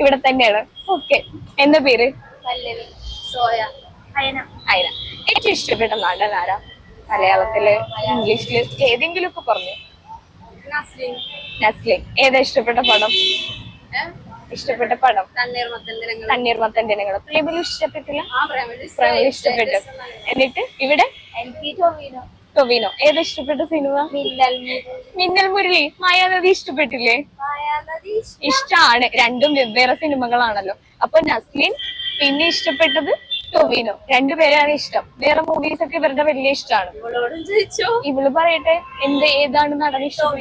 ഇവിടെ തന്നെയാണ്. ഓക്കെ എന്താ പേര്? സോയ. അയന. അയന. ഏറ്റവും ഇഷ്ടപ്പെട്ട നടൻ ആരാ? മലയാളത്തിൽ ഇംഗ്ലീഷിൽ ഏതെങ്കിലും ഒക്കെ പറഞ്ഞു. നസ്ലിൻ നസ്ലിൻ ഏതാ ഇഷ്ടപ്പെട്ട പടം? ഇഷ്ടപ്പെട്ട പടം? തണ്ണീർമത്തൻ ദിനങ്ങൾ പ്രേമിലും ഇഷ്ടപ്പെട്ടില്ല? ഇഷ്ടപ്പെട്ടു. എന്നിട്ട് ഇവിടെ? എനിക്ക് ടോവിനോ ടൊവിനോ. ഏതാ ഇഷ്ടപ്പെട്ട സിനിമ? മിന്നൽ മുരളി മായാനദി ഇഷ്ടപ്പെട്ടില്ലേ? ഇഷ്ടാണ്. ഇഷ്ടമാണ് രണ്ടും വെവ്വേറെ സിനിമകളാണല്ലോ. അപ്പൊ നസ്ലിൻ പിന്നെ ഇഷ്ടപ്പെട്ടത് ടൊവിനോ. രണ്ടുപേരാണ് ഇഷ്ടം. വേറെ മൂവീസ് ഒക്കെ ഇവരുടെ വലിയ ഇഷ്ടമാണ്. ഇവൾ പറയട്ടെ എന്ത് ഏതാണ് നടൻ ഇഷ്ടം?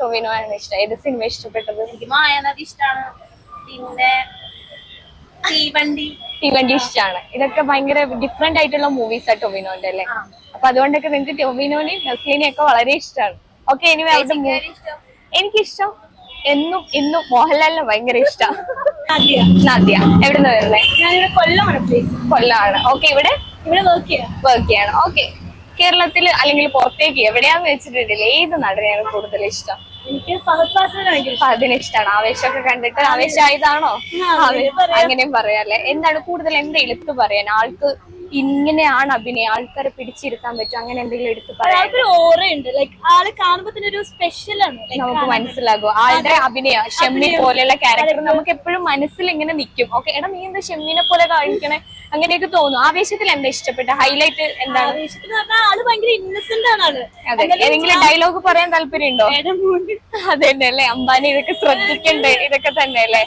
ടൊവിനോ ആണ് ഇഷ്ടം. ഏത് സിനിമ ഇഷ്ടപ്പെട്ടത്? മായാനദി ഇഷ്ടമാണ് പിന്നെ തീവണ്ടി. തീവണ്ടി ഇഷ്ടമാണ് ഇതൊക്കെ ഭയങ്കര ഡിഫറെന്റ് ആയിട്ടുള്ള മൂവീസ് ആ ടൊവിനോന്റെ അല്ലേ? അപ്പൊ അതുകൊണ്ടൊക്കെ നിങ്ങൾക്ക് ടൊവിനോനെയും നസ്ലിനെയും ഒക്കെ വളരെ ഇഷ്ടമാണ് ഓക്കെ ഇനി എനിക്കിഷ്ടം എന്നും ഇന്നും മോഹൻലാലിനെ ഭയങ്കര ഇഷ്ടം. നദ്യ. എവിടുന്ന് വരുന്നേ? ഞാനിവിടെ കൊല്ലമാണ് പ്ലേസ് കൊല്ലമാണ് ഓക്കെ ഇവിടെ? ഇവിടെ വർക്ക് ചെയ്യാം. വർക്ക് ചെയ്യണം. ഓക്കെ കേരളത്തിൽ അല്ലെങ്കിൽ പുറത്തേക്ക് എവിടെയാന്ന് വെച്ചിട്ടുണ്ടെങ്കിൽ ഏത് നടനെയാണ് കൂടുതൽ ഇഷ്ടം? എനിക്ക് ഫഹദ് ഫാസിലിനെ ഭയങ്കര അപ്പൊ അതിന് ഇഷ്ടമാണ് ആവേശമൊക്കെ കണ്ടിട്ട് ആവേശമായതാണോ? ആവേ- അങ്ങനെയും പറയാല്ലേ എന്താണ് കൂടുതൽ എന്താ എടുത്തു പറയാൻ? ആൾക്ക് ഇങ്ങനെയാണ് അഭിനയം. ആൾക്കാരെ പിടിച്ചിരുത്താൻ പറ്റും അങ്ങനെ എന്തെങ്കിലും എടുത്ത് ഓറയുണ്ട്. ലൈക്ക് ആൾ കാണുമ്പോ തന്നെ ഒരു സ്പെഷ്യൽ ആണ്. നമുക്ക് മനസ്സിലാകും. ആളുടെ അഭിനയ ഷെമ്മി പോലെയുള്ള ക്യാരക്ടർ നമുക്ക് എപ്പോഴും മനസ്സിൽ ഇങ്ങനെ നിൽക്കും. ഓക്കെ എടാ നീ എന്താ ഷെമ്മിനെ പോലെ കാണിക്കണേ? അങ്ങനെയൊക്കെ തോന്നും. ആവേശത്തിൽ എന്താ ഇഷ്ടപ്പെട്ട? ഹൈലൈറ്റ് എന്താണ്? ആവേശത്തിന് പറഞ്ഞാൽ ആൾ ഭയങ്കര ഇന്നസെന്റ് ആണ് ആൾ അതെ ഏതെങ്കിലും ഡയലോഗ് പറയാൻ താല്പര്യമുണ്ടോ? അതെ അല്ലേ? അംബാനി ഇതൊക്കെ ശ്രദ്ധിക്കണ്ടേ? ഇതൊക്കെ തന്നെ അല്ലേ?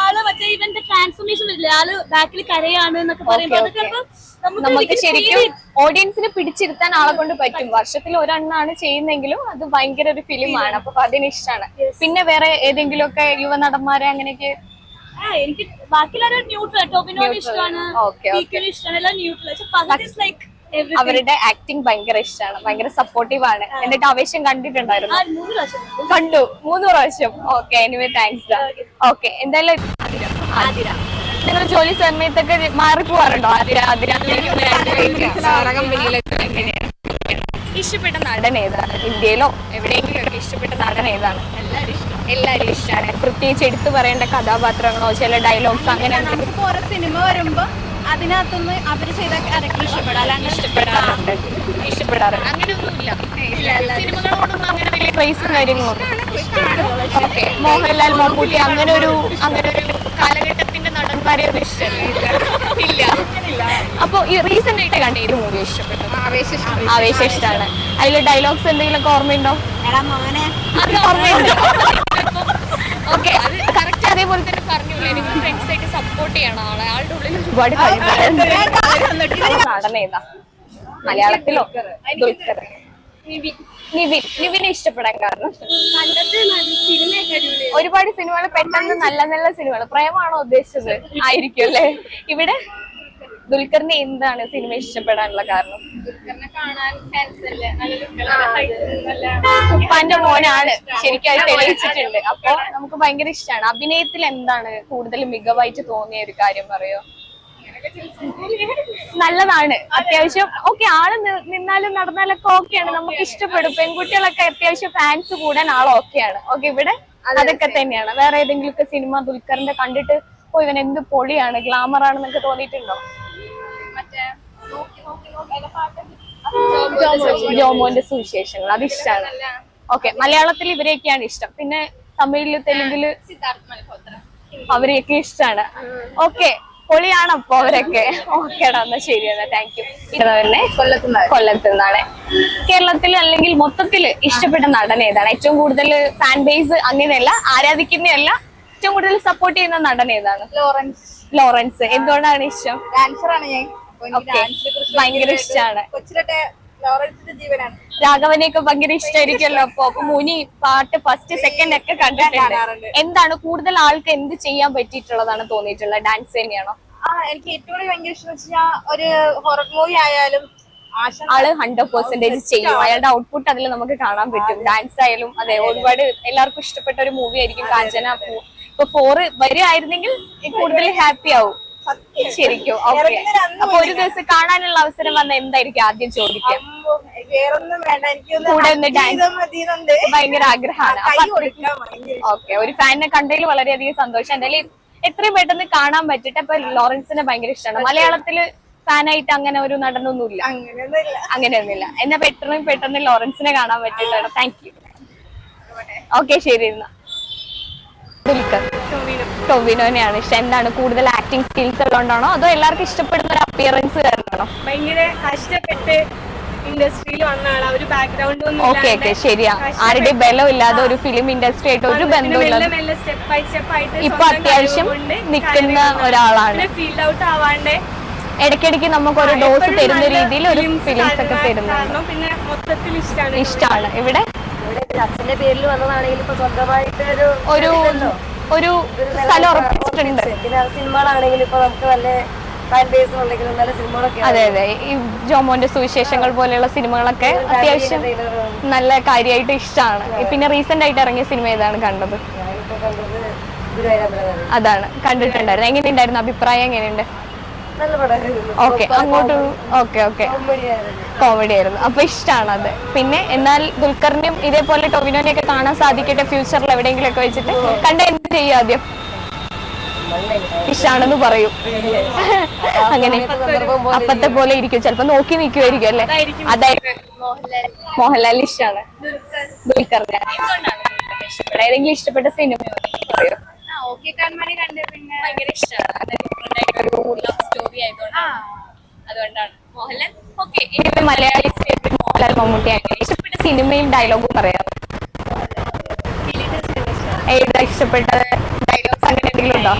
ആൾ മറ്റേ ഇവന്റെ ട്രാൻസ്ഫോർമേഷൻ വരില്ലേ? ആൾ ബാക്കിൽ കരയാണ് എന്നൊക്കെ പറയുമ്പോ Okay, അതൊക്കെ അപ്പൊ നമുക്ക് ശരിക്കും ഓഡിയൻസിനെ പിടിച്ചിരുത്താൻ ആളെ കൊണ്ട് പറ്റും. വർഷത്തിൽ ഒരെണ്ണാണ് ചെയ്യുന്നെങ്കിലും അത് ഭയങ്കര ഒരു ഫിലിമാണ് അപ്പൊ അതിന് ഇഷ്ടമാണ്. പിന്നെ വേറെ ഏതെങ്കിലും ഒക്കെ യുവനടന്മാരെ അങ്ങനെയൊക്കെ എനിക്ക് ബാക്കിയുള്ളവരെ ന്യൂട്രൽ ടോപ്പിനോട്. ഇഷ്ടമാണ് ഇഷ്ടമാണ് എല്ലാം ന്യൂട്രൽ പക്ഷെ ലൈക്ക് അവരുടെ ആക്ടിങ് ഭയങ്കര ഇഷ്ടമാണ് ഭയങ്കര സപ്പോർട്ടീവ് ആണ്. എന്നിട്ട് ആവേശം കണ്ടിട്ടുണ്ടായിരുന്നു. കണ്ടു മൂന്ന് പ്രാവശ്യം. ഓക്കെ എനിവേ താങ്ക്സ് ഓക്കെ എന്തായാലും നിങ്ങൾ ജോലി സമയത്തൊക്കെ മാറി പോവാറുണ്ടോ ആതിര ആതിര. ഇഷ്ടപ്പെട്ട നടൻ. ഏതാണ്? ഇന്ത്യയിലോ എവിടെയെങ്കിലും ഒക്കെ ഇഷ്ടപ്പെട്ട നടൻ ഏതാണ്? എല്ലാവരും ഇഷ്ടമാണ് പ്രത്യേകിച്ച് എടുത്തു പറയേണ്ട കഥാപാത്രങ്ങളോ ചില ഡയലോഗ്സ് അങ്ങനെ നമുക്ക് ഓരോ സിനിമ വരുമ്പോ അതിനകത്തുനിന്ന് അവർ ചെയ്ത ക്യാരക്ടർ ഇഷ്ടപ്പെടാം. അല്ലാണ്ട് ഇഷ്ടപ്പെടാറുണ്ട്. ഇഷ്ടപ്പെടാറുണ്ട്. അങ്ങനെയൊന്നുമില്ല. സിനിമകളോടൊന്നും അങ്ങനെ വലിയ ഓക്കെ. മോഹൻലാൽ മമ്മൂട്ടി അങ്ങനെ ഒരു അങ്ങനെ ഒരു കാലഘട്ടത്തിന്റെ നടന്മാരെ ഒന്നും ഇഷ്ടമല്ല ഇല്ല. അപ്പൊ ഈ റീസെന്റ് ആയിട്ട് കണ്ട ഏത് മൂവി ഇഷ്ടപ്പെട്ടു? ആവേശം ഇഷ്ടമാണ്. അതിലെ ഡയലോഗ്സ് എന്തെങ്കിലും ഓർമ്മയുണ്ടോ? അത് ഓർമ്മയുണ്ട്? ഓക്കെ അത് കറക്റ്റ് അതേപോലെ തന്നെ പറഞ്ഞില്ല എനിക്ക് ഫ്രണ്ട്സ് ആയിട്ട് സപ്പോർട്ട് ചെയ്യണം ആളെ ആളുടെ ഉള്ളിൽ ഒരുപാട് കഴിവുകളുണ്ട് മലയാളത്തിലോ ദുൽഖർ നിവിൻ നിവിനെ ഇഷ്ടപ്പെടാൻ കാരണം ഒരുപാട് സിനിമകൾ പെട്ടെന്ന് നല്ല നല്ല സിനിമകൾ പ്രേമാണോ ഉദ്ദേശിച്ചത് ആയിരിക്കും അല്ലേ ഇവിടെ ദുൽഖറിന് എന്താണ് സിനിമ ഇഷ്ടപ്പെടാനുള്ള കാരണം ഉപ്പാന്റെ മോനാണ്. ശരിക്കും തെളിയിച്ചിട്ടുണ്ട്. അപ്പൊ നമുക്ക് ഭയങ്കര ഇഷ്ടമാണ് അഭിനയത്തിൽ എന്താണ് കൂടുതൽ മികവായിട്ട് തോന്നിയ ഒരു കാര്യം പറയോ? നല്ലതാണ്. അത്യാവശ്യം ഓക്കെ ആൾ നിന്നാലും നടന്നാലൊക്കെ ഓക്കെയാണ്. നമുക്ക് ഇഷ്ടപ്പെടും. പെൺകുട്ടികളൊക്കെ അത്യാവശ്യം ഫാൻസ് കൂടാൻ ആൾ ഓക്കെയാണ്. ഓക്കെ ഇവിടെ അതൊക്കെ തന്നെയാണ്. വേറെ ഏതെങ്കിലും ഒക്കെ സിനിമ ദുൽഖറിന്റെ കണ്ടിട്ട് ഓ ഇവൻ എന്ത് പൊളിയാണ് ഗ്ലാമർ ആണെന്നൊക്കെ തോന്നിയിട്ടുണ്ടോ മറ്റേ ജോമോന്റെ സുവിശേഷങ്ങൾ. അത് ഇഷ്ടമാണ് ഓക്കെ. മലയാളത്തിൽ ഇവരെയൊക്കെയാണ് ഇഷ്ടം. പിന്നെ തമിഴിൽ തെലുങ്കിൽ അവരെയൊക്കെ ഇഷ്ടമാണ് ഓക്കെ. പൊളിയാണ് അപ്പൊ അവരൊക്കെ. ഓക്കേടാ എന്നാ ശരി എന്നാ താങ്ക് യു ഇടവരനെ കൊല്ലത്ത് നിന്നാണ് കേരളത്തിൽ അല്ലെങ്കിൽ മൊത്തത്തിൽ ഇഷ്ടപ്പെട്ട നടൻ ഏതാണ്? ഏറ്റവും കൂടുതൽ ഫാൻ ബേസ് അങ്ങനെയല്ല ആരാധിക്കുന്നതല്ല ഏറ്റവും കൂടുതൽ സപ്പോർട്ട് ചെയ്യുന്ന നടൻ ഏതാണ്? ലോറൻസ്. ലോറൻസ്. എന്തുകൊണ്ടാണ് ഇഷ്ടം? ഡാൻസർ ആണ് ഞാൻ. ഭയങ്കര ഇഷ്ടാണ്. കൊച്ചിലത്തെ രാഘവനെയൊക്കെ ഭയങ്കര ഇഷ്ടമായിരിക്കുമല്ലോ അപ്പൊ അപ്പൊ മുനി പാട്ട് ഫസ്റ്റ് സെക്കൻഡ് ഒക്കെ കണ്ടിട്ടുണ്ട്. എന്താണ് കൂടുതൽ ആൾക്ക് എന്ത് ചെയ്യാൻ പറ്റിയിട്ടുള്ളതാണ് തോന്നിയിട്ടുള്ളത്? ഡാൻസ് തന്നെയാണോ? ആ എനിക്ക് ഏറ്റവും ഭയങ്കര ഇഷ്ടം വെച്ചാൽ ഒരു ഹൊറർ മൂവി ആയാലും ആൾ ഹൺഡ്രഡ് പെർസെന്റേജ് ചെയ്യും. അയാളുടെ ഔട്ട്പുട്ട് അതിൽ നമുക്ക് കാണാൻ പറ്റും. ഡാൻസ് ആയാലും അതെ ഒരുപാട് എല്ലാവർക്കും ഇഷ്ടപ്പെട്ട ഒരു മൂവി ആയിരിക്കും കാഞ്ചന. ഇപ്പൊ ഫോറ് വരികയായിരുന്നെങ്കിൽ കൂടുതൽ ഹാപ്പി ആവും. ശരിക്കും. അപ്പൊ ഒരു ദിവസം കാണാനുള്ള അവസരം വന്ന എന്തായിരിക്കും ആദ്യം ചോദിക്കാം? വേറൊന്നും വേണ്ട. എനിക്ക് ഭയങ്കര ആഗ്രഹമാണ്. ഓക്കെ. ഒരു ഫാനിനെ കണ്ടതിൽ വളരെയധികം സന്തോഷം. എന്തായാലും എത്രയും പെട്ടെന്ന് കാണാൻ പറ്റിട്ട് അപ്പൊ ലോറൻസിനെ ഭയങ്കര ഇഷ്ടമാണ്. മലയാളത്തിൽ ഫാനായിട്ട് അങ്ങനെ ഒരു നടനൊന്നുമില്ല. അങ്ങനെയൊന്നുമില്ല. എന്നാ പെട്ടെന്ന് പെട്ടെന്ന് ലോറൻസിനെ കാണാൻ പറ്റിട്ടാണ് താങ്ക് യു ഓക്കെ ശരി എന്നാ. ടൊവിനോനെയാണ് ഇഷ്ടം. എന്താണ് കൂടുതൽ ആക്ടിങ് സ്കിൽസ് ഉള്ളതുകൊണ്ടാണോ? അതോ എല്ലാവർക്കും ഇഷ്ടപ്പെടുന്ന ഒരു അപ്പിയറൻസ് കാരണമാണോ ഭയങ്കര കഷ്ടപ്പെട്ട് ഇൻഡസ്ട്രിയിൽ വന്ന ആളാ. ഒരു ബാക്ക്ഗ്രൗണ്ട് ഒന്നും ഓക്കെ ഓക്കെ ശരിയാ. ആരുടെ ബലമില്ലാതെ ഒരു ഫിലിം ഇൻഡസ്ട്രി ആയിട്ട് ഒരു ബന്ധമില്ല മെല്ലെ മെല്ലെ സ്റ്റെപ്പ് ബൈ സ്റ്റെപ്പ് ആയിട്ട് ഇപ്പൊ അത്യാവശ്യം നിൽക്കുന്ന ഒരാളാണ്. ഫീൽഡ് ഔട്ട് ആവാണ്ട് ഇടയ്ക്കിടയ്ക്ക് നമുക്ക് ഒരു ഡോസ് തരുന്ന രീതിയിൽ ഒരു ഫിലിംസ് ഒക്കെ കാണുക പിന്നെ മൊത്തത്തിൽ ഇഷ്ടമാണ് ഇഷ്ടമാണ് ഇവിടെ? ഇവിടെ അച്ഛന്റെ പേരിൽ വന്നതാണെങ്കിൽ ഇപ്പൊ സ്വന്തമായിട്ട് ഒരു ഒരു സ്ഥലം ഉറപ്പിച്ചിട്ടുണ്ട്. ഇപ്പൊ നമുക്ക് നല്ല അതെ അതെ. ഈ ജോമോന്റെ സുവിശേഷങ്ങൾ പോലെയുള്ള സിനിമകളൊക്കെ അത്യാവശ്യം നല്ല കാര്യമായിട്ട് ഇഷ്ടമാണ് പിന്നെ റീസെന്റ് ആയിട്ട് ഇറങ്ങിയ സിനിമ ഏതാണ് കണ്ടത്? അതാണ്. കണ്ടിട്ടുണ്ടായിരുന്നു. എങ്ങനെയുണ്ടായിരുന്നു? അഭിപ്രായം എങ്ങനെയുണ്ട്? ഓക്കെ അങ്ങോട്ട് ഓക്കെ ഓക്കെ. കോമഡി ആയിരുന്നു അപ്പൊ ഇഷ്ടമാണ് അത്. പിന്നെ എന്നാൽ ദുൽഖറിനും ഇതേപോലെ ടൊവിനോനെ ഒക്കെ കാണാൻ സാധിക്കട്ടെ ഫ്യൂച്ചറിൽ എവിടെയെങ്കിലും ഒക്കെ വെച്ചിട്ട് കണ്ട എന്ത് ചെയ്യും ആദ്യം? ഇഷ്ടമാണെന്ന് പറയും. അങ്ങനെ. അപ്പത്തെ പോലെ ഇരിക്കും. ചിലപ്പോ നോക്കി നിൽക്കുമായിരിക്കും അല്ലെ? അതായിരിക്കും. മോഹൻലാൽ. ഇഷ്ടമാണ് ദുൽഖറിനെ. ഇഷ്ടപ്പെട്ട ഏതെങ്കിലും ഇഷ്ടപ്പെട്ട സിനിമ പറയൂ ഓക്കെ കണ്ട് പിന്നെ ഭയങ്കര ഇഷ്ടമാണ് ഒരു ലവ് സ്റ്റോറി ആയതുകൊണ്ട് അതുകൊണ്ടാണ്. മോഹൻലാൽ? ഓക്കെ എനിക്ക് മലയാളി മമ്മൂട്ടി മമ്മൂട്ടിയാണ് ഇഷ്ടപ്പെട്ട സിനിമയും ഡയലോഗും പറയാം ഏതാ ഇഷ്ടപ്പെട്ട ഡയലോഗ്സ് അങ്ങനെ എന്തെങ്കിലും ഉണ്ടോ?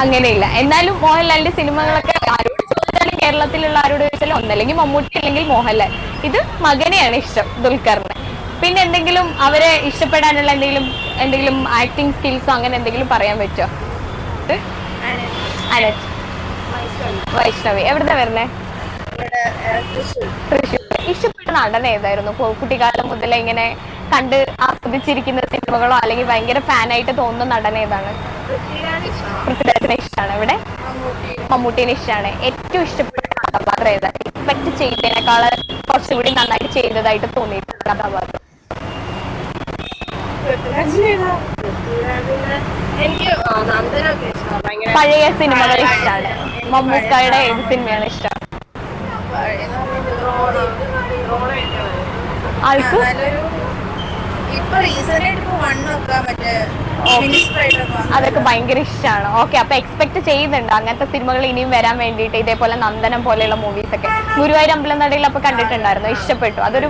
അങ്ങനെയില്ല. എന്നാലും മോഹൻലാലിന്റെ സിനിമകളൊക്കെ ആരോട് ചോദിച്ചാലും കേരളത്തിലുള്ള ആരോട് ചോദിച്ചാലും ഒന്നല്ലെങ്കിൽ മമ്മൂട്ടി അല്ലെങ്കിൽ മോഹൻലാൽ. ഇത് മകനെയാണ് ഇഷ്ടം ദുൽഖറിന്. പിന്നെ എന്തെങ്കിലും അവരെ ഇഷ്ടപ്പെടാനുള്ള എന്തെങ്കിലും എന്തെങ്കിലും ആക്ടിങ് സ്കിൽസ് അങ്ങനെ എന്തെങ്കിലും പറയാൻ പറ്റുമോ അനറ്റ് വൈഷ്ണവി. എവിടുന്ന വരുന്നേ? തൃശ്ശൂർ. ഇഷ്ടപ്പെട്ട നടൻ ഏതായിരുന്നു? കുട്ടിക്കാലം മുതൽ ഇങ്ങനെ കണ്ട് ആസ്വദിച്ചിരിക്കുന്ന സിനിമകളോ അല്ലെങ്കിൽ ഭയങ്കര ഫാനായിട്ട് തോന്നുന്ന നടൻ ഏതാണ്? പൃഥ്വിരാജിനെ ഇഷ്ടമാണ്. ഇവിടെ മമ്മൂട്ടിനെ ഇഷ്ടമാണ്. ഏറ്റവും ഇഷ്ടപ്പെട്ട കഥാപാത്രം ഏതാണ് എക്സ്പെക്ട് ചെയ്തതിനേക്കാൾ കുറച്ചുകൂടി നന്നായിട്ട് ചെയ്തതായിട്ട് തോന്നിയിട്ടുണ്ട് കഥാപാത്രം. എനിക്ക് ആ, നന്ദനൊക്കെ ഇഷ്ടമാണ് ഭയങ്കര പഴയ സിനിമകൾ ഇഷ്ടമാണ് മമ്മൂക്കായുടെ ഏത് സിനിമയാണ് ഇഷ്ടം? ആൾക്ക് നല്ലൊരു ഇപ്പൊ റീസെന്റ് ആയിട്ട് ഇപ്പൊ വണ്ണൊക്കെ മറ്റേ മിനിസ്റ്റർ ആയിട്ടൊക്കെ വന്നു. അതൊക്കെ ഭയങ്കര ഇഷ്ടമാണ് ഓക്കെ അപ്പൊ എക്സ്പെക്ട് ചെയ്യുന്നുണ്ട്. അങ്ങനത്തെ സിനിമകൾ ഇനിയും വരാൻ വേണ്ടിയിട്ട് ഇതേപോലെ നന്ദനം പോലെയുള്ള മൂവീസ് ഒക്കെ. ഗുരുവായൂർ അമ്പലനടയിൽ അപ്പൊ കണ്ടിട്ടുണ്ടായിരുന്നു. ഇഷ്ടപ്പെട്ടു. അതൊരു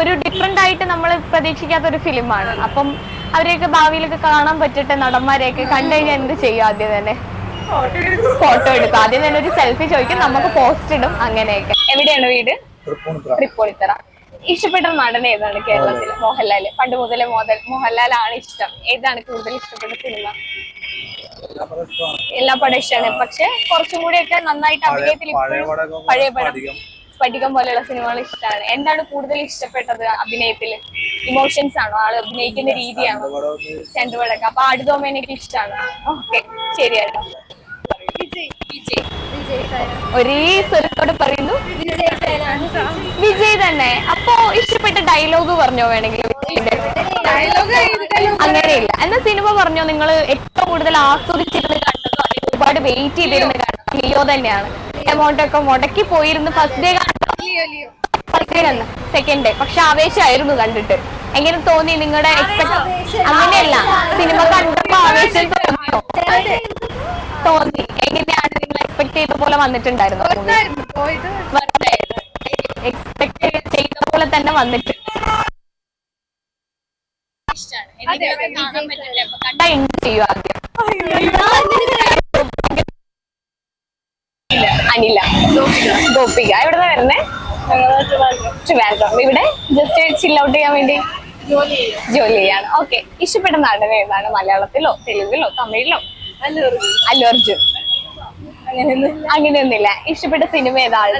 ഒരു ഡിഫറെന്റ് ആയിട്ട് നമ്മൾ പ്രതീക്ഷിക്കാത്ത ഒരു ഫിലിമാണ്. അപ്പം അവരെയൊക്കെ ഭാവിയിലൊക്കെ കാണാൻ പറ്റട്ടെ നടന്മാരെയൊക്കെ കണ്ടു കഴിഞ്ഞാൽ എന്ത് ചെയ്യും ആദ്യം തന്നെ? ഫോട്ടോ എടുക്കും. ആദ്യം തന്നെ ഒരു സെൽഫി ചോദിക്കും നമുക്ക് പോസ്റ്റ് ഇടും അങ്ങനെയൊക്കെ. എവിടെയാണ് വീട്? തൃപ്പൂണിത്തറ. ഇഷ്ടപ്പെട്ട നടൻ ഏതാണ് കേരളത്തിൽ? മോഹൻലാൽ പണ്ട് മുതലേ മോഹൻ മോഹൻലാൽ ആണ് ഇഷ്ടം. ഏതാണ് കൂടുതൽ ഇഷ്ടപ്പെട്ട സിനിമ? എല്ലാ പടം ഇഷ്ടമാണ്. പക്ഷെ കുറച്ചും കൂടിയൊക്കെ നന്നായിട്ട് അഭിനയത്തിൽ പഴയ പടം. സ്ഫടികം പോലെയുള്ള സിനിമകൾ ഇഷ്ടമാണ് എന്താണ് കൂടുതൽ ഇഷ്ടപ്പെട്ടത് അഭിനയത്തിൽ ഇമോഷൻസ് ആണോ? ആൾ അഭിനയിക്കുന്ന രീതിയാണോ? ചെണ്ടുപടക്കം അപ്പൊ ആടുതോമേനൊക്കെ ഇഷ്ടമാണ് ഓക്കെ ശരിയാട്ടോ വിജയ്. ഒരേ സ്വരത്തോടെ പറയുന്നു. വിജയ് തന്നെ. അപ്പോ ഇഷ്ടപ്പെട്ട ഡയലോഗ് പറഞ്ഞോ വേണമെങ്കിൽ? അങ്ങനെ അങ്ങനെയില്ല. എന്നാ സിനിമ പറഞ്ഞോ? നിങ്ങൾ ഏറ്റവും കൂടുതൽ ആസ്വദിച്ചിരുന്ന് കണ്ടതോ? അല്ലെങ്കിൽ ഒരുപാട് വെയിറ്റ് ചെയ്തിരുന്ന് കണ്ടോ ലിയോ തന്നെയാണ്. എമൗണ്ട് ഒക്കെ മുടക്കി പോയിരുന്ന്. ഫസ്റ്റ് ഡേ ഫസ്റ്റ് ഡേ കണ്ട സെക്കൻഡ് ഡേ പക്ഷെ ആവേശമായിരുന്നു കണ്ടിട്ട് എങ്ങനെ തോന്നി നിങ്ങളുടെ എക്സ്പെക്ട് അങ്ങനെയല്ല സിനിമ കണ്ടപ്പോ ആവേശം തോന്നിയോ തോന്നി എങ്ങനെയാണ് നിങ്ങൾ എക്സ്പെക്ട് ചെയ്ത പോലെ വന്നിട്ടുണ്ടായിരുന്നു എക്സ്പെക്ട് ചെയ്ത പോലെ തന്നെ വന്നിട്ടുണ്ട് അനില ഗോപിക എവിടെ വരുന്നേ ട്രിവാൻഡ്രം ഇവിടെ ജസ്റ്റ് ചിൽ ഔട്ട് ചെയ്യാൻ വേണ്ടി ജോലി ചെയ്യാണ് ഓക്കെ ഇഷ്ടപ്പെട്ട നടൻ ഏതാണ്? മലയാളത്തിലോ തെലുങ്കിലോ തമിഴിലോ? അല്ലു അർജുൻ അങ്ങനെയൊന്നുമില്ല. ഇഷ്ടപ്പെട്ട സിനിമ ഏതാണ്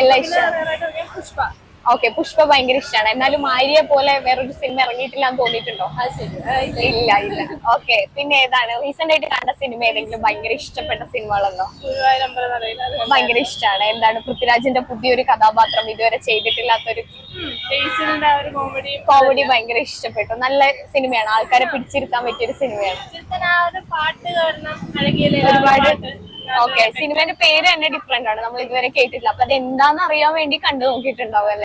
എല്ലാം ഇഷ്ടമാണ്. ഓക്കെ പുഷ്പ ഭയങ്കര ഇഷ്ടമാണ് എന്നാലും മാരിയെ പോലെ വേറൊരു സിനിമ ഇറങ്ങിയിട്ടില്ല എന്ന് തോന്നിയിട്ടുണ്ടോ? ഇല്ല. ഇല്ല ഓക്കെ പിന്നെ ഏതാണ്? റീസെന്റ് ആയിട്ട് കണ്ട സിനിമ ഏതെങ്കിലും ഭയങ്കര ഇഷ്ടപ്പെട്ട സിനിമകളുണ്ടോ ഭയങ്കര ഇഷ്ടമാണ് എന്താണ് പൃഥ്വിരാജിന്റെ പുതിയൊരു കഥാപാത്രം ഇതുവരെ ചെയ്തിട്ടില്ലാത്തൊരു കോമഡി കോമഡി ഭയങ്കര ഇഷ്ടപ്പെട്ടു. നല്ല സിനിമയാണ് ആൾക്കാരെ പിടിച്ചിരുത്താൻ പറ്റിയൊരു സിനിമയാണ് ഒരുപാട് ഓക്കെ സിനിമയുടെ പേര് തന്നെ ഡിഫറെന്റ് ആണ്. നമ്മൾ ഇതുവരെ കേട്ടിട്ടില്ല. അപ്പൊ അത് എന്താന്ന് അറിയാൻ വേണ്ടി കണ്ടു നോക്കിയിട്ടുണ്ടാവും